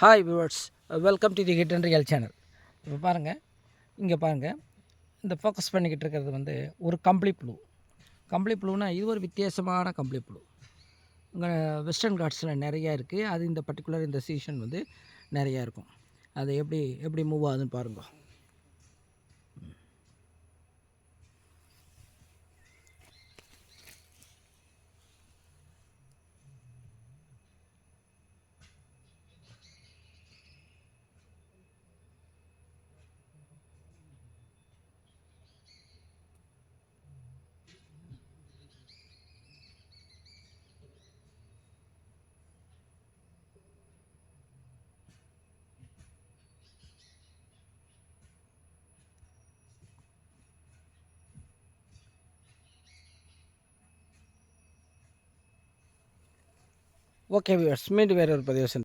Hi viewers welcome to the hit and real channel இப்போ பாருங்கள் இங்கே பாருங்கள் இந்த ஃபோக்கஸ் பண்ணிக்கிட்டு இருக்கிறது வந்து ஒரு கம்பளி புழு. கம்பளி புழுனா இது ஒரு வித்தியாசமான கம்பளி புழு. இங்கே வெஸ்டர்ன் காட்ஸில் நிறையா இருக்குது அது இந்த பர்டிகுலர் இந்த சீசன் வந்து நிறையா இருக்கும். அது எப்படி எப்படி மூவ் ஆகுதுன்னு பாருங்க. ஓகே வியூவர்ஸ் மீண்டும் வேறு ஒரு பதிவு சந்திப்போம்.